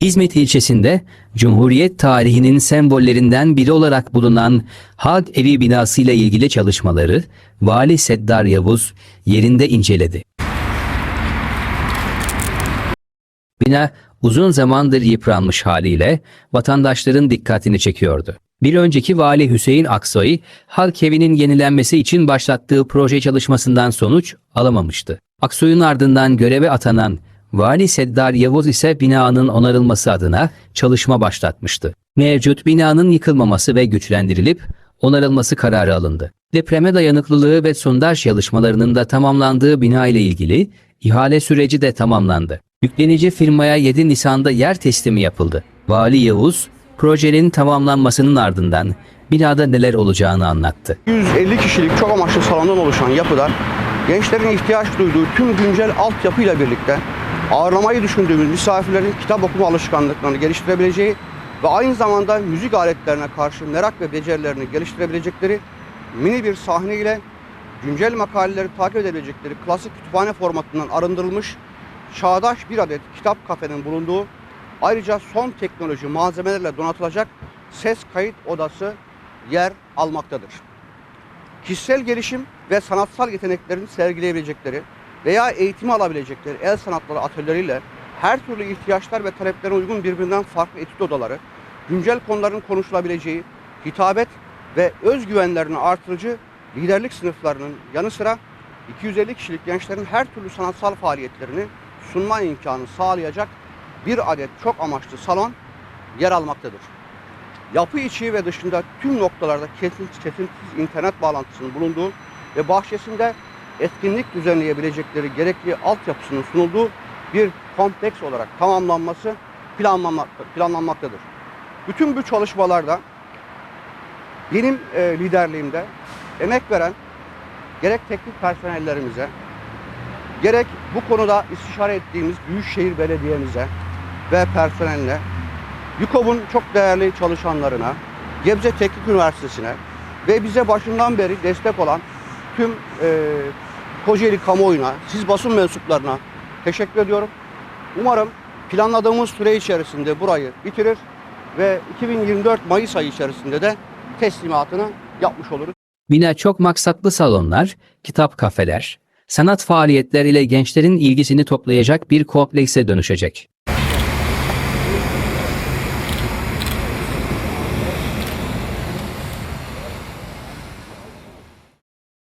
İzmit ilçesinde Cumhuriyet tarihinin sembollerinden biri olarak bulunan Halk Evi binası ile ilgili çalışmaları Vali Seddar Yavuz yerinde inceledi. Bina uzun zamandır yıpranmış haliyle vatandaşların dikkatini çekiyordu. Bir önceki vali Hüseyin Aksoy, halk evinin yenilenmesi için başlattığı proje çalışmasından sonuç alamamıştı. Aksoy'un ardından göreve atanan Vali Seddar Yavuz ise binanın onarılması adına çalışma başlatmıştı. Mevcut binanın yıkılmaması ve güçlendirilip onarılması kararı alındı. Depreme dayanıklılığı ve sondaj çalışmalarının da tamamlandığı bina ile ilgili ihale süreci de tamamlandı. Yüklenici firmaya 7 Nisan'da yer teslimi yapıldı. Vali Yavuz, projenin tamamlanmasının ardından binada neler olacağını anlattı. 150 kişilik çok amaçlı salondan oluşan yapıda gençlerin ihtiyaç duyduğu tüm güncel altyapıyla birlikte ağırlamayı düşündüğümüz misafirlerin kitap okuma alışkanlıklarını geliştirebileceği ve aynı zamanda müzik aletlerine karşı merak ve becerilerini geliştirebilecekleri mini bir sahne ile güncel makaleleri takip edebilecekleri klasik kütüphane formatından arındırılmış çağdaş bir adet kitap kafenin bulunduğu ayrıca son teknoloji malzemelerle donatılacak ses kayıt odası yer almaktadır. Kişisel gelişim ve sanatsal yeteneklerini sergileyebilecekleri veya eğitimi alabilecekleri el sanatları atölyeleriyle her türlü ihtiyaçlar ve taleplere uygun birbirinden farklı etüt odaları, güncel konuların konuşulabileceği, hitabet ve özgüvenlerini artırıcı liderlik sınıflarının yanı sıra 250 kişilik gençlerin her türlü sanatsal faaliyetlerini sunma imkanı sağlayacak bir adet çok amaçlı salon yer almaktadır. Yapı içi ve dışında tüm noktalarda kesin- kesintisiz internet bağlantısının bulunduğu ve bahçesinde etkinlik düzenleyebilecekleri gerekli altyapısının sunulduğu bir kompleks olarak tamamlanması planlanmakta, planlanmaktadır. Bütün bu çalışmalarda benim e, liderliğimde emek veren gerek teknik personellerimize, gerek bu konuda istişare ettiğimiz Büyükşehir Belediye'mize ve personeline, YUKOB'un çok değerli çalışanlarına, Gebze Teknik Üniversitesi'ne ve bize başından beri destek olan tüm e, Kocaeli kamuoyuna, siz basın mensuplarına teşekkür ediyorum. Umarım planladığımız süre içerisinde burayı bitirir ve 2024 Mayıs ayı içerisinde de teslimatını yapmış oluruz. Bina çok maksatlı salonlar, kitap kafeler, sanat faaliyetleriyle gençlerin ilgisini toplayacak bir komplekse dönüşecek.